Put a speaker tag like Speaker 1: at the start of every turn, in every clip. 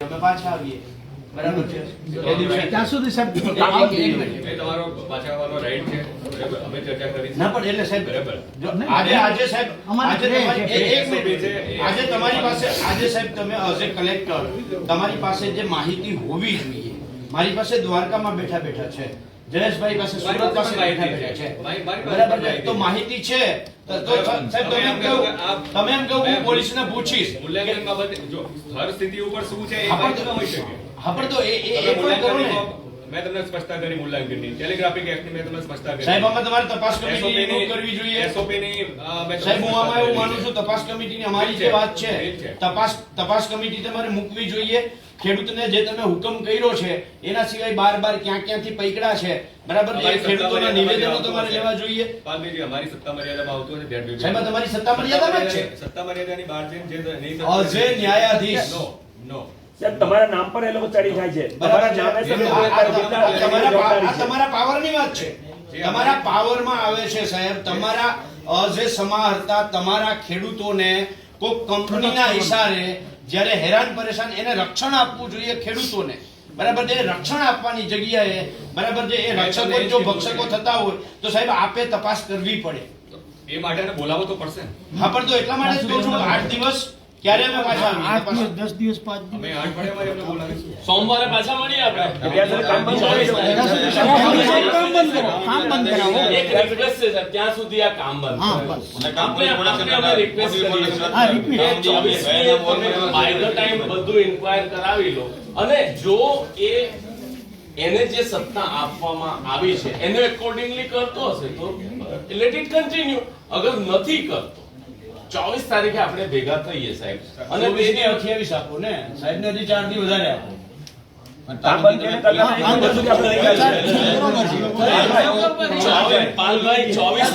Speaker 1: અમે પાછા આવીએ. બરાબર છે? એ દિવસે
Speaker 2: ત્યાં સુધી સાહેબ
Speaker 1: એક- એક- એક મિનિટ.
Speaker 3: એ તમારો પાછા આવવાનો રાઈટ છે. બરાબર. અમે ચર્ચા કરી
Speaker 1: ના પણ એટલે સાહેબ
Speaker 3: બરાબર.
Speaker 1: આજે આજે સાહેબ
Speaker 2: અમારે
Speaker 1: તમારી એક- એક મિનિટ આજે તમારી પાસે આજે સાહેબ તમે એઝ એ કલેક્ટર તમારી પાસે જે માહિતી હોવી જોઈએ મારી પાસે દ્વારકામાં બેઠા બેઠા છે. જયેશભાઈ પાસે સુરત પાસે બેઠા છે. બરાબર છે?
Speaker 3: માહિતી
Speaker 1: તો
Speaker 3: છે.
Speaker 1: માહિતી છે. તો- તો સાહેબ તમે એમ કહો તમે એમ કહો હું
Speaker 3: મેં-
Speaker 1: પોલીસને પૂછીશ.
Speaker 3: મૂલ્યાંકન બાબતે જો સ્થિતિ ઉપર શું છે એ માહિતી ન હોઈ શકે.
Speaker 1: હા પણ તો એ એ પણ કરો ને.
Speaker 3: મેં તમને સ્પષ્ટતા કરી મૂલ્યાંકનની ટેલિગ્રાફિક એક્ટની મેં તમને સ્પષ્ટતા કરી.
Speaker 1: સાહેબ આમાં તમારે તપાસ કમિટી કરવી જોઈએ.
Speaker 3: એસઓપી ની,
Speaker 1: સાહેબ હું આમાં એવું માનું છું તપાસ કમિટીની અમારી જે વાત છે તપાસ તપાસ કમિટી તમારે મૂકવી જોઈએ. ખેડૂતને જે તમે હુકમ કર્યો છે એના સિવાય બાર બાર ક્યાં ક્યાંથી પૈકડા છે બરાબર? એ ખેડૂતોના નિવેદનો તમારે લેવા જોઈએ.
Speaker 3: પાલભાઈજી, અમારી સત્તા મર્યાદામાં આવતું છે will
Speaker 1: સાહેબ તમારી સત્તા મર્યાદામાં જ છે.
Speaker 3: સત્તા મર્યાદાની બહાર જઈને જે નહીં
Speaker 1: As ન્યાયાધીશ.
Speaker 3: નો નો
Speaker 4: સાહેબ, તમારા નામ પર એ લોકો ચડી જાય છે. તમારા નામે
Speaker 1: તમારા પાવરની વાત છે. તમારા પાવરમાં આવે છે સાહેબ. તમારા જે સમા હતા તમારા ખેડૂતોને કોઈ કંપનીના ઈશારે જ્યારે હેરાન પરેશાન એને રક્ષણ આપવું જોઈએ ખેડૂતોને. બરાબર છે? એ રક્ષણ આપવાની જગ્યાએ બરાબર છે? એ રક્ષકો જો ભક્ષકો થતા હોય તો સાહેબ આપે તપાસ કરવી પડે.
Speaker 3: એ માટે બોલાવો તો પડશે
Speaker 1: હા પણ તો એટલા માટે જ કહું છું આઠ દિવસ ક્યારે અમે પાછા આવીએ?
Speaker 2: દસ દિવસ પાંચ દિવસ.
Speaker 3: અમે અઠવાડિયામાં એમને બોલાવીશું.
Speaker 5: સોમવારે પાછા મળીએ આપણે?
Speaker 4: કામ બંધ કરી. દો.
Speaker 2: ત્યાં સુધી સાહેબ કામ બંધ કરો. કામ બંધ કરાવો.
Speaker 5: એક રિક્વેસ્ટ છે સાહેબ ત્યાં સુધી આ કામ બંધ
Speaker 2: હા, બસ.
Speaker 5: આપણે આપણે અમે રિક્વેસ્ટ કરીએ
Speaker 2: હા, request.
Speaker 5: 24 મી તમે by બધું ઇન્ક્વાયર કરાવી લો. અને જો એ એને જે સત્તા આપવામાં આવી છે એને એકોર્ડિંગલી કરતો હશે તો લેટ ઇટ કન્ટિન્યુ અગર નથી કરતો ચોવીસ તારીખે આપણે ભેગા થઈએ સાહેબ. અને
Speaker 1: બે
Speaker 5: ને
Speaker 1: અઠ્યાવીસ આપો ને. સાહેબ ને હજી ચારથી વધારે આપો.
Speaker 5: પાલભાઈ ચોવીસ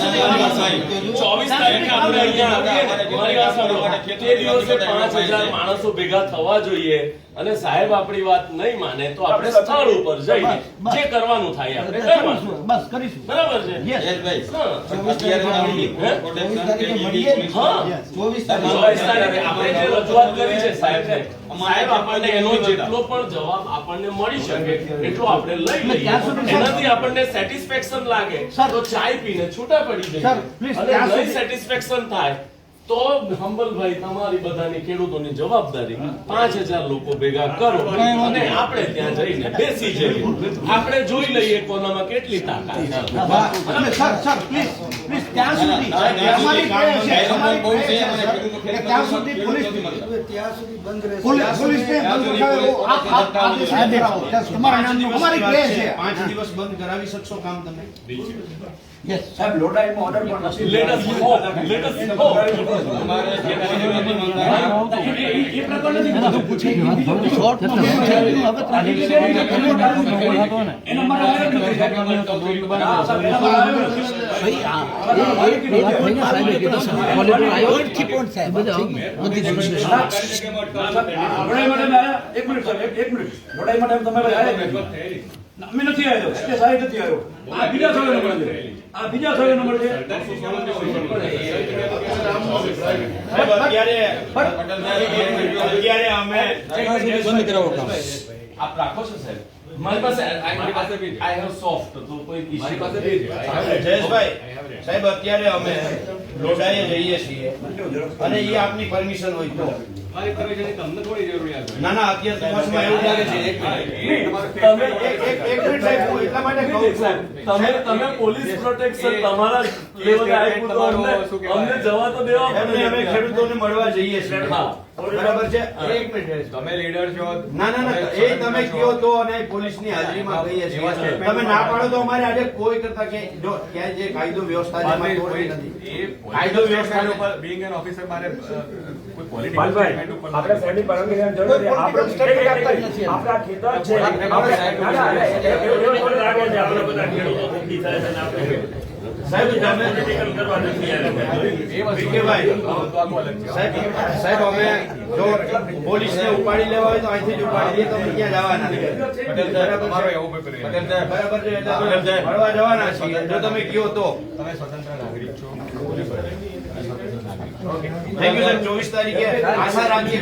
Speaker 5: ચોવીસ તારીખે આપણે અહીંયા મારી વાત સાંભળો. તે દિવસે પાંચ હજાર માણસો ભેગા થવા જોઈએ અને સાહેબ આપણી વાત નહીં માને તો આપણે સ્થળ ઉપર જઈને જે કરવાનું થાય આપણે કરવાનું.
Speaker 2: બસ કરીશું.
Speaker 5: બરાબર છે?
Speaker 2: તારીખે મળીએ.
Speaker 5: હા.
Speaker 2: તારીખે
Speaker 5: આપણે જે રજૂઆત કરી છે સાહેબને, સાહેબ આપણને એનો જેટલો પણ જવાબ આપણને મળી શકે એટલો આપણે લઈ લઈએ. એનાથી આપણને સેટિસ્ફેક્શન લાગે. તો ચાય પીને છૂટા પડી જઈએ. અને
Speaker 2: લઈ
Speaker 5: સેટિસ્ફેક્શન થાય તો હંબલભાઈ તમારી બધાની ખેડૂતોની જવાબદારી પાંચ હજાર લોકો ભેગા કરો અને આપણે ત્યાં જઈને બેસી જઈએ. આપણે જોઈ લઈએ કોનામાં કેટલી તાકાત
Speaker 2: ત્યાં સુધી. અમારી prayer છે અમારી prayer છે, કે ત્યાં સુધી પોલીસ પોલીસ પોલીસને બંધ. તમારા અમારી prayer છે.
Speaker 1: પાંચ દિવસ બંધ કરાવી શકશો કામ તમે?
Speaker 2: Yes.
Speaker 4: સાહેબ, લોડાઈમાં order પણ નથી. એ પ્રકાર નથી. એના માટે આવ્યો નથી. હા, સાહેબ, એના માટે અમે નથી. આવ્યો સાહેબ નથી આવ્યો આ બીજા સ્થળે નંબર છે આ બીજા સ્થળે નંબર
Speaker 5: આપ રાખો છો સાહેબ? મારી પાસે
Speaker 3: મારી પાસે બી
Speaker 5: આઈ હેવ સોફ્ટ તો કોઈ
Speaker 3: મારી પાસે બી
Speaker 1: જયેશભાઈ સાહેબ અત્યારે અમે લોડાઈએ જઈએ છીએ અને એ આપની પરમિશન હોય તો.
Speaker 3: મારી પરમિશનની તમને થોડી જરૂરિયાત
Speaker 1: ના ના અત્યારે તપાસમાં એવું લાગે છે. એક મિનિટ.
Speaker 5: તમે
Speaker 1: એક એક એક મિનિટ સાહેબ હું એટલા માટે કહું છું.
Speaker 5: તમે તમે પોલીસ પ્રોટેક્શન તમારા લેવલે આપ્યું તો અમને જવા તો દેવા
Speaker 1: અમે ખેડૂતોને મળવા જઈએ છીએ.
Speaker 5: હા.
Speaker 1: બરાબર છે એક મિનિટ
Speaker 3: તમે લીડર છો
Speaker 1: ના ના ના એ તમે કયો તો અને પોલીસની હાજરીમાં કહીએ છીએ તમે ના પાડો તો અમારે આજે કોઈ કરતા કે જો ક્યાંય જે કાયદો વ્યવસ્થા છે એમાં તોડવી નથી કાયદો વ્યવસ્થા
Speaker 3: ઉપર બીંગ એન ઓફિસર મારે કોઈ ઉપર
Speaker 4: આપણે સાહેબની પરવાનગીની જરૂર છે આપણે આપણા ખેતર છે. આપણે બધા ને
Speaker 1: સાહેબ તમે
Speaker 4: political કરવા નથી
Speaker 1: સાહેબ સાહેબ અમે જો પોલીસને ઉપાડી લેવા હોય તો અહીંથી જ ઉપાડી લઈએ તો અમે ક્યાં જવાના?
Speaker 3: પટેલ સાહેબ,
Speaker 1: બરાબર છે?
Speaker 3: એવો કોઈ પ્રેમ.
Speaker 1: બરાબર છે? એટલે મળવા જવાના છીએ. જો તમે કયો તો.
Speaker 3: તમે સ્વતંત્ર નાગરિક છો. પોલીસ સ્વતંત્ર નાગરિક
Speaker 1: થેન્ક યુ સર ચોવીસ તારીખે આશા રાખીએ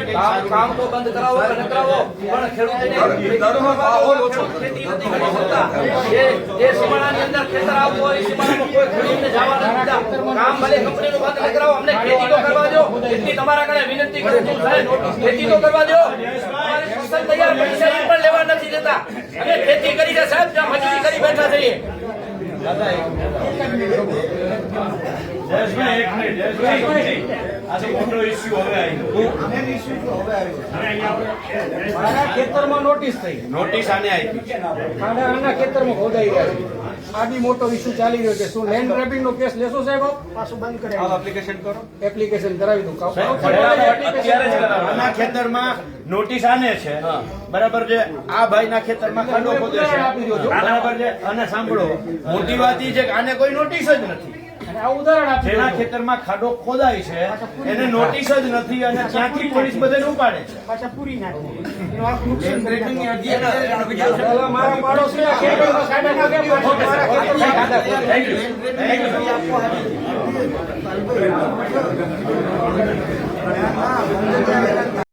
Speaker 4: કામ તો બંધ કરાવો કે કરાવો. પણ ખેડૂતોને ખેતી નથી કરી શકતા. જે જે સીમાડાની અંદર ખેતર આવતું હોય સીમાડામાં કોઈ ખેડૂતને જવા નથી દીધા. કામ ભલે કંપનીનું બંધ કરાવો અમને ખેતી તો કરવા દો એટલી તમારા વિનંતી કરું છું સાહેબ ખેતી તો કરવા દો ફસલ તૈયાર પૈસા પણ લેવા નથી દેતા ખેતી કરી છે સાહેબ ત્યાં મજૂરી કરી બેઠા છીએ
Speaker 2: જયેશભાઈ, એક મિનિટ, જયેશભાઈ. આ મોટો issue હવે આવ્યો.
Speaker 6: મેન હવે આવ્યો. મારા ખેતરમાં નોટિસ થઈ
Speaker 1: નોટિસ આને આવી
Speaker 6: આના આના ખેતરમાં ખોદાઈ છે આ બી મોટો ઇસ્યુ ચાલી રહ્યો છે. શું લેન્ડ ગ્રેબિંગ નો કેસ લેશો સાહેબ પાછું બંધ કરે એપ્લિકેશન કરો. એપ્લિકેશન કરાવી દઉં.
Speaker 5: અત્યારે
Speaker 1: આના ખેતરમાં નોટિસ આને છે. બરાબર છે. આ ભાઈના ખેતરમાં ખાડો ખોદે છે. બરાબર છે. અને સાંભળો મોટી વાત ઈ છે કે આને કોઈ નોટિસ જ નથી.
Speaker 6: અને આ ઉદાહરણ આપી
Speaker 1: જેના ખેતરમાં ખાડો ખોદાય છે એને નોટિસ જ નથી અને ત્યાંથી પોલીસ બધાને ઉપાડે છે
Speaker 6: પાછા પૂરી નાખી